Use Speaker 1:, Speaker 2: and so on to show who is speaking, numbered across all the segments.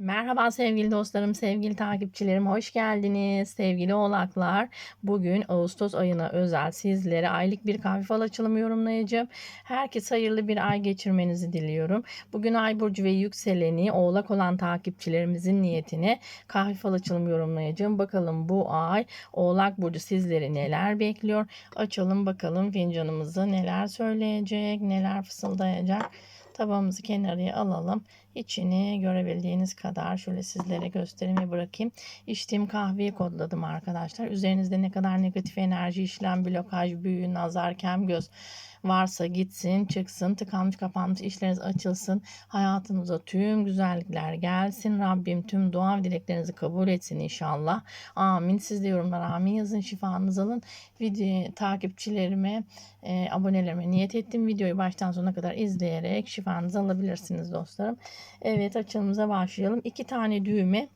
Speaker 1: Merhaba sevgili dostlarım, sevgili takipçilerim, hoş geldiniz. Sevgili oğlaklar, bugün Ağustos ayına özel sizlere aylık bir kahve fal açılımı yorumlayacağım. Herkes hayırlı bir ay geçirmenizi diliyorum. Bugün ay burcu ve yükseleni oğlak olan takipçilerimizin niyetine kahve fal açılımı yorumlayacağım. Bakalım bu ay oğlak burcu sizleri neler bekliyor? Açalım bakalım fincanımızı neler söyleyecek, neler fısıldayacak. Tabağımızı kenarıya alalım. İçini görebildiğiniz kadar şöyle sizlere gösterimi bırakayım. İçtiğim kahveyi kodladım arkadaşlar. Üzerinizde ne kadar negatif enerji, işlem, blokaj, büyü, nazar, kem göz varsa gitsin, çıksın, tıkanmış kapanmış işleriniz açılsın. Hayatınıza tüm güzellikler gelsin. Rabbim tüm dua ve dileklerinizi kabul etsin inşallah. Amin. Siz de yorumlara amin yazın. Şifanızı alın. Video takipçilerime, e, abonelerime niyet ettim. Videoyu baştan sona kadar izleyerek şifanızı alabilirsiniz dostlarım. Evet açılımıza başlayalım. İki tane düğme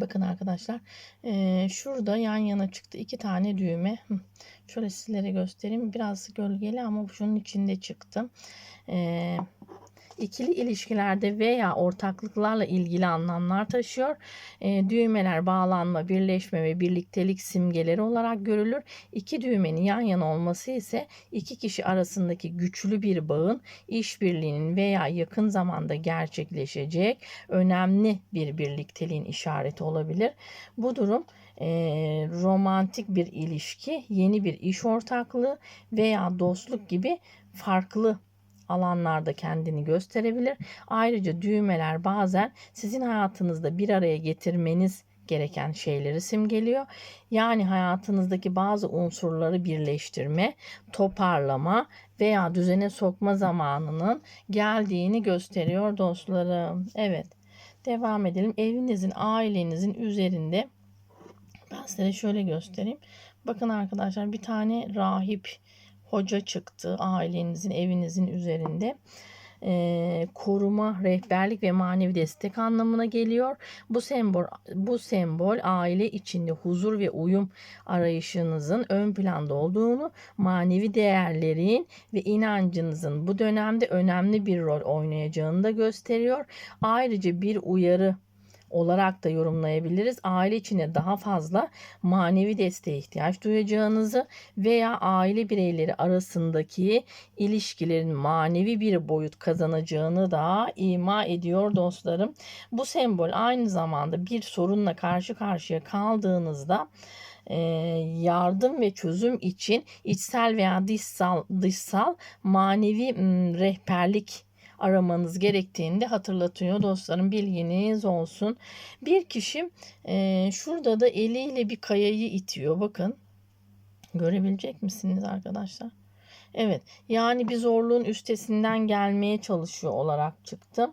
Speaker 1: Bakın arkadaşlar e, şurada yan yana çıktı iki tane düğme. Şöyle sizlere göstereyim. Biraz gölgeli ama şunun içinde çıktı. E, ikili ilişkilerde veya ortaklıklarla ilgili anlamlar taşıyor. E, düğmeler bağlanma, birleşme ve birliktelik simgeleri olarak görülür. İki düğmenin yan yana olması ise iki kişi arasındaki güçlü bir bağın işbirliğinin veya yakın zamanda gerçekleşecek önemli bir birlikteliğin işareti olabilir. Bu durum e, romantik bir ilişki, yeni bir iş ortaklığı veya dostluk gibi farklı alanlarda kendini gösterebilir. Ayrıca düğmeler bazen sizin hayatınızda bir araya getirmeniz gereken şeyleri simgeliyor. Yani hayatınızdaki bazı unsurları birleştirme, toparlama veya düzene sokma zamanının geldiğini gösteriyor dostlarım. Evet. Devam edelim. Evinizin, ailenizin üzerinde ben size şöyle göstereyim. Bakın arkadaşlar bir tane rahip hoca çıktı ailenizin evinizin üzerinde e, koruma, rehberlik ve manevi destek anlamına geliyor. Bu sembol bu sembol aile içinde huzur ve uyum arayışınızın ön planda olduğunu, manevi değerlerin ve inancınızın bu dönemde önemli bir rol oynayacağını da gösteriyor. Ayrıca bir uyarı olarak da yorumlayabiliriz. Aile içine daha fazla manevi desteğe ihtiyaç duyacağınızı veya aile bireyleri arasındaki ilişkilerin manevi bir boyut kazanacağını da ima ediyor dostlarım. Bu sembol aynı zamanda bir sorunla karşı karşıya kaldığınızda yardım ve çözüm için içsel veya dışsal dışsal manevi rehberlik aramanız gerektiğini de hatırlatıyor dostlarım bilginiz olsun. Bir kişi e, şurada da eliyle bir kayayı itiyor bakın. Görebilecek misiniz arkadaşlar? Evet yani bir zorluğun üstesinden gelmeye çalışıyor olarak çıktı.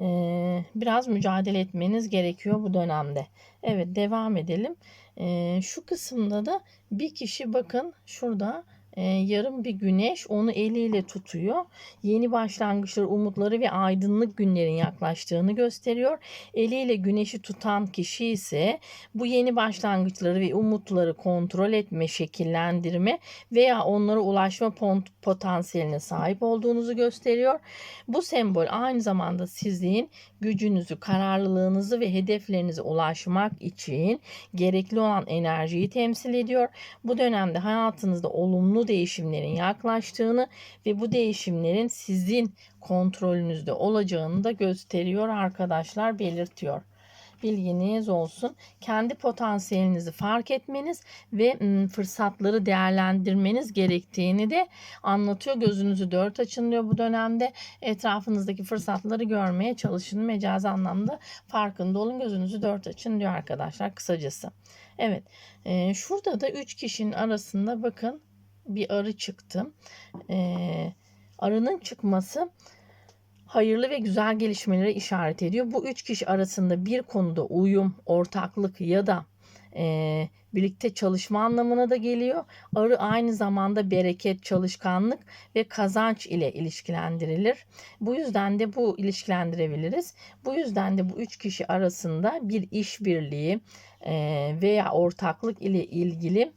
Speaker 1: Ee, biraz mücadele etmeniz gerekiyor bu dönemde. Evet devam edelim. Ee, şu kısımda da bir kişi bakın şurada e, yarım bir güneş onu eliyle tutuyor. Yeni başlangıçlar, umutları ve aydınlık günlerin yaklaştığını gösteriyor. Eliyle güneşi tutan kişi ise bu yeni başlangıçları ve umutları kontrol etme, şekillendirme veya onlara ulaşma potansiyeline sahip olduğunuzu gösteriyor. Bu sembol aynı zamanda sizin gücünüzü, kararlılığınızı ve hedeflerinize ulaşmak için gerekli olan enerjiyi temsil ediyor. Bu dönemde hayatınızda olumlu değişimlerin yaklaştığını ve bu değişimlerin sizin kontrolünüzde olacağını da gösteriyor arkadaşlar belirtiyor bilginiz olsun. Kendi potansiyelinizi fark etmeniz ve fırsatları değerlendirmeniz gerektiğini de anlatıyor. Gözünüzü dört açın diyor bu dönemde. Etrafınızdaki fırsatları görmeye çalışın. Mecaz anlamda farkında olun. Gözünüzü dört açın diyor arkadaşlar kısacası. Evet. Şurada da üç kişinin arasında bakın bir arı çıktı. E, arının çıkması hayırlı ve güzel gelişmelere işaret ediyor. Bu üç kişi arasında bir konuda uyum, ortaklık ya da e, birlikte çalışma anlamına da geliyor. Arı aynı zamanda bereket, çalışkanlık ve kazanç ile ilişkilendirilir. Bu yüzden de bu ilişkilendirebiliriz. Bu yüzden de bu üç kişi arasında bir işbirliği e, veya ortaklık ile ilgili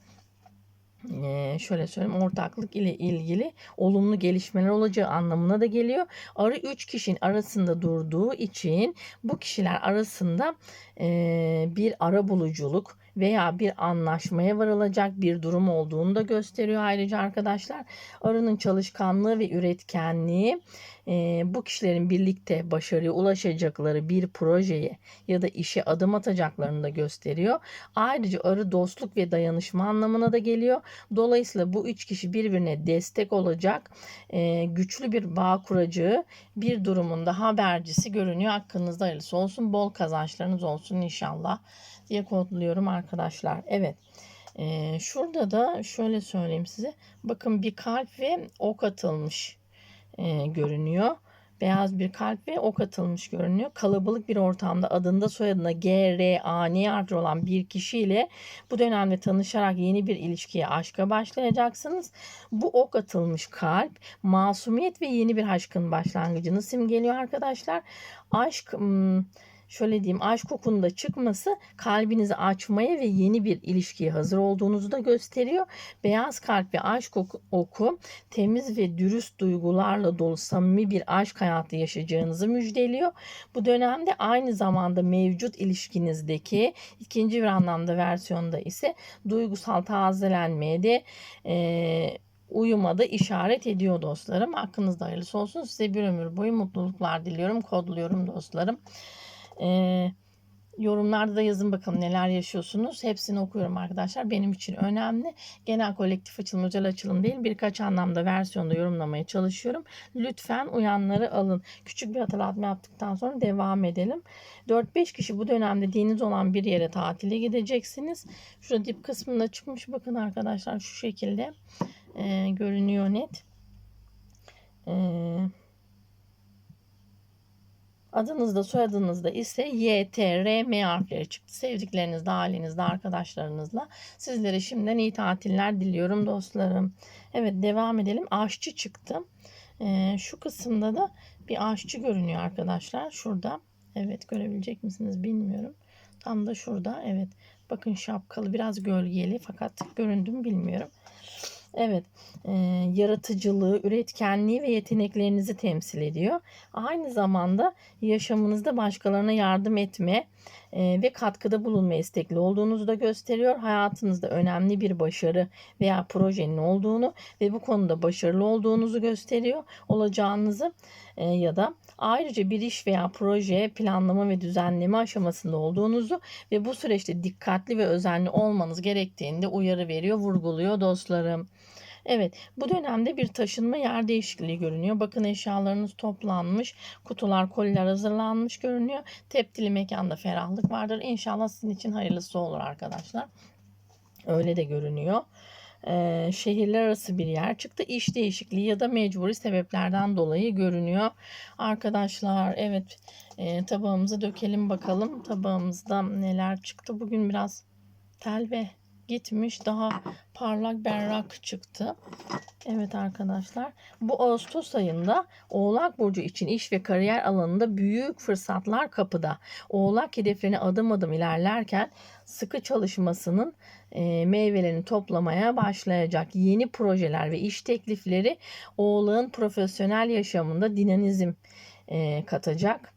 Speaker 1: Şöyle söyleyeyim ortaklık ile ilgili olumlu gelişmeler olacağı anlamına da geliyor. Arı 3 kişinin arasında durduğu için bu kişiler arasında bir ara buluculuk veya bir anlaşmaya varılacak bir durum olduğunu da gösteriyor ayrıca arkadaşlar. Arının çalışkanlığı ve üretkenliği eee, bu kişilerin birlikte başarıya ulaşacakları bir projeye ya da işe adım atacaklarını da gösteriyor. Ayrıca arı dostluk ve dayanışma anlamına da geliyor. Dolayısıyla bu üç kişi birbirine destek olacak, e, güçlü bir bağ kuracağı bir durumun da habercisi görünüyor. Hakkınızda hayırlısı olsun, bol kazançlarınız olsun inşallah diye kodluyorum arkadaşlar. Evet. E, şurada da şöyle söyleyeyim size. Bakın bir kalp ve ok atılmış e, görünüyor. Beyaz bir kalp ve ok atılmış görünüyor. Kalabalık bir ortamda adında soyadına G, R, A, N harfi olan bir kişiyle bu dönemde tanışarak yeni bir ilişkiye, aşka başlayacaksınız. Bu ok atılmış kalp, masumiyet ve yeni bir aşkın başlangıcını simgeliyor arkadaşlar. Aşk... hmm, şöyle diyeyim aşk kokunda çıkması kalbinizi açmaya ve yeni bir ilişkiye hazır olduğunuzu da gösteriyor. Beyaz kalp ve aşk oku, temiz ve dürüst duygularla dolu samimi bir aşk hayatı yaşayacağınızı müjdeliyor. Bu dönemde aynı zamanda mevcut ilişkinizdeki ikinci bir anlamda versiyonda ise duygusal tazelenmeye de e, uyuma da işaret ediyor dostlarım. Hakkınızda hayırlısı olsun. Size bir ömür boyu mutluluklar diliyorum. Kodluyorum dostlarım. Ee, yorumlarda da yazın bakalım neler yaşıyorsunuz. Hepsini okuyorum arkadaşlar. Benim için önemli. Genel kolektif açılım, özel açılım değil. Birkaç anlamda versiyonda yorumlamaya çalışıyorum. Lütfen uyanları alın. Küçük bir hatırlatma yaptıktan sonra devam edelim. 4-5 kişi bu dönemde diniz olan bir yere tatile gideceksiniz. Şurada dip kısmında çıkmış. Bakın arkadaşlar şu şekilde e, görünüyor net. Eee Adınızda soyadınızda ise Y, T, R, M harfleri çıktı. Sevdiklerinizle, ailenizle, arkadaşlarınızla. Sizlere şimdiden iyi tatiller diliyorum dostlarım. Evet devam edelim. Aşçı çıktı. Ee, şu kısımda da bir aşçı görünüyor arkadaşlar. Şurada. Evet görebilecek misiniz bilmiyorum. Tam da şurada. Evet. Bakın şapkalı biraz gölgeli fakat göründüm bilmiyorum. Evet, e, yaratıcılığı, üretkenliği ve yeteneklerinizi temsil ediyor. Aynı zamanda yaşamınızda başkalarına yardım etme e, ve katkıda bulunma istekli olduğunuzu da gösteriyor. Hayatınızda önemli bir başarı veya projenin olduğunu ve bu konuda başarılı olduğunuzu gösteriyor. Olacağınızı e, ya da ayrıca bir iş veya proje planlama ve düzenleme aşamasında olduğunuzu ve bu süreçte dikkatli ve özenli olmanız gerektiğini de uyarı veriyor, vurguluyor dostlarım. Evet bu dönemde bir taşınma yer değişikliği görünüyor. Bakın eşyalarınız toplanmış. Kutular koliler hazırlanmış görünüyor. Teptili mekanda ferahlık vardır. İnşallah sizin için hayırlısı olur arkadaşlar. Öyle de görünüyor. Ee, şehirler arası bir yer çıktı. İş değişikliği ya da mecburi sebeplerden dolayı görünüyor. Arkadaşlar evet e, tabağımıza dökelim bakalım. Tabağımızda neler çıktı. Bugün biraz tel ve gitmiş daha parlak berrak çıktı. Evet arkadaşlar bu Ağustos ayında Oğlak Burcu için iş ve kariyer alanında büyük fırsatlar kapıda. Oğlak hedeflerine adım adım ilerlerken sıkı çalışmasının e, meyvelerini toplamaya başlayacak. Yeni projeler ve iş teklifleri Oğlak'ın profesyonel yaşamında dinamizm e, katacak.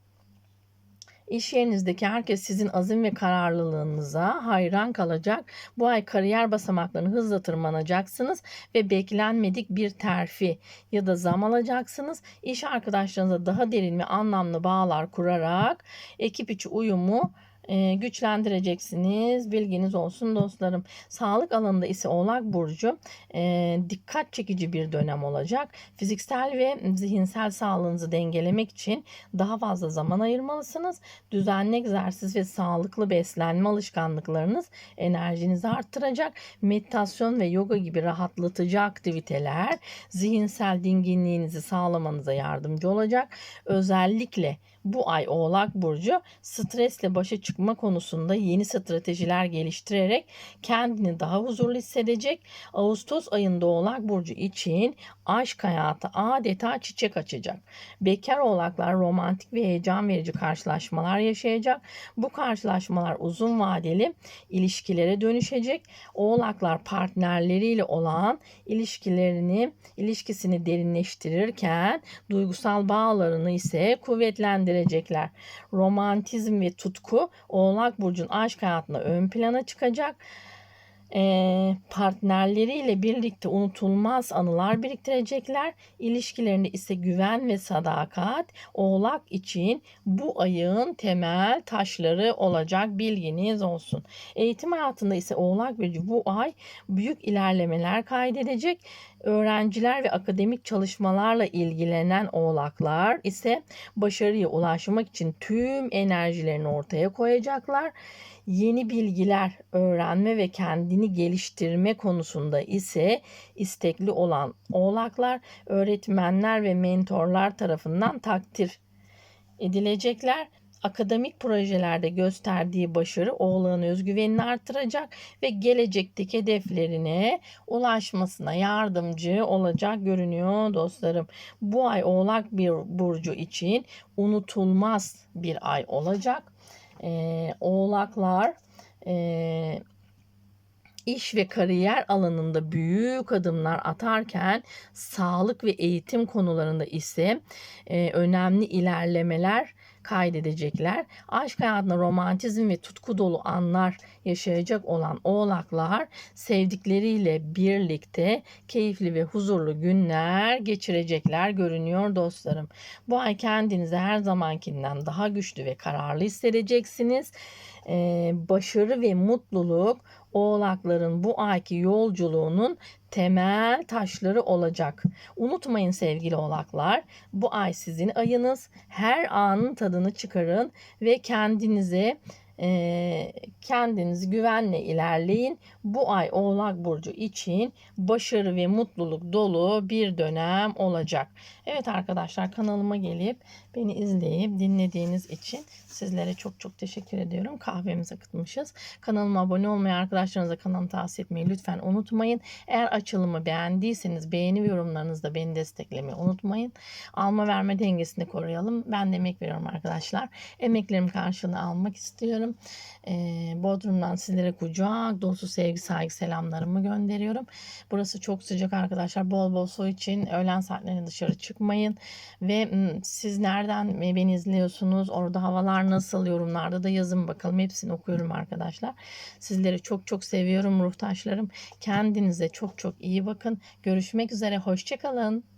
Speaker 1: İş yerinizdeki herkes sizin azim ve kararlılığınıza hayran kalacak. Bu ay kariyer basamaklarını hızla tırmanacaksınız ve beklenmedik bir terfi ya da zam alacaksınız. İş arkadaşlarınıza daha derin ve anlamlı bağlar kurarak ekip içi uyumu e, güçlendireceksiniz. Bilginiz olsun dostlarım. Sağlık alanında ise Oğlak Burcu e, dikkat çekici bir dönem olacak. Fiziksel ve zihinsel sağlığınızı dengelemek için daha fazla zaman ayırmalısınız. Düzenli egzersiz ve sağlıklı beslenme alışkanlıklarınız enerjinizi arttıracak. Meditasyon ve yoga gibi rahatlatıcı aktiviteler zihinsel dinginliğinizi sağlamanıza yardımcı olacak. Özellikle bu ay Oğlak Burcu stresle başa çıkma konusunda yeni stratejiler geliştirerek kendini daha huzurlu hissedecek. Ağustos ayında Oğlak Burcu için aşk hayatı adeta çiçek açacak. Bekar oğlaklar romantik ve heyecan verici karşılaşmalar yaşayacak. Bu karşılaşmalar uzun vadeli ilişkilere dönüşecek. Oğlaklar partnerleriyle olan ilişkilerini, ilişkisini derinleştirirken duygusal bağlarını ise kuvvetlendirecekler. Romantizm ve tutku Oğlak Burcu'nun aşk hayatında ön plana çıkacak partnerleriyle birlikte unutulmaz anılar biriktirecekler. İlişkilerinde ise güven ve sadakat oğlak için bu ayın temel taşları olacak bilginiz olsun. Eğitim hayatında ise oğlak burcu bu ay büyük ilerlemeler kaydedecek. Öğrenciler ve akademik çalışmalarla ilgilenen oğlaklar ise başarıya ulaşmak için tüm enerjilerini ortaya koyacaklar yeni bilgiler öğrenme ve kendini geliştirme konusunda ise istekli olan oğlaklar öğretmenler ve mentorlar tarafından takdir edilecekler. Akademik projelerde gösterdiği başarı oğlağın özgüvenini artıracak ve gelecekteki hedeflerine ulaşmasına yardımcı olacak görünüyor dostlarım. Bu ay Oğlak bir burcu için unutulmaz bir ay olacak e, oğlaklar e, iş ve kariyer alanında büyük adımlar atarken sağlık ve eğitim konularında ise e, önemli ilerlemeler kaydedecekler. Aşk hayatında romantizm ve tutku dolu anlar yaşayacak olan oğlaklar sevdikleriyle birlikte keyifli ve huzurlu günler geçirecekler görünüyor dostlarım. Bu ay kendinizi her zamankinden daha güçlü ve kararlı hissedeceksiniz. Ee, başarı ve mutluluk oğlakların bu ayki yolculuğunun temel taşları olacak. Unutmayın sevgili oğlaklar, bu ay sizin ayınız. Her anın tadını çıkarın ve kendinize e, kendinizi güvenle ilerleyin. Bu ay Oğlak Burcu için başarı ve mutluluk dolu bir dönem olacak. Evet arkadaşlar kanalıma gelip beni izleyip dinlediğiniz için sizlere çok çok teşekkür ediyorum. Kahvemizi akıtmışız. Kanalıma abone olmayı, arkadaşlarınıza kanalımı tavsiye etmeyi lütfen unutmayın. Eğer açılımı beğendiyseniz beğeni ve yorumlarınızda beni desteklemeyi unutmayın. Alma verme dengesini koruyalım. Ben de emek veriyorum arkadaşlar. Emeklerim karşılığını almak istiyorum. Ee, Bodrum'dan sizlere kucak dolusu sevgi saygı selamlarımı gönderiyorum. Burası çok sıcak arkadaşlar. Bol bol su için öğlen saatlerinde dışarı çıkmayın. Ve siz nereden beni izliyorsunuz? Orada havalar nasıl? Yorumlarda da yazın bakalım. Hepsini okuyorum arkadaşlar. Sizleri çok çok seviyorum ruhtaşlarım. Kendinize çok çok iyi bakın. Görüşmek üzere. Hoşçakalın.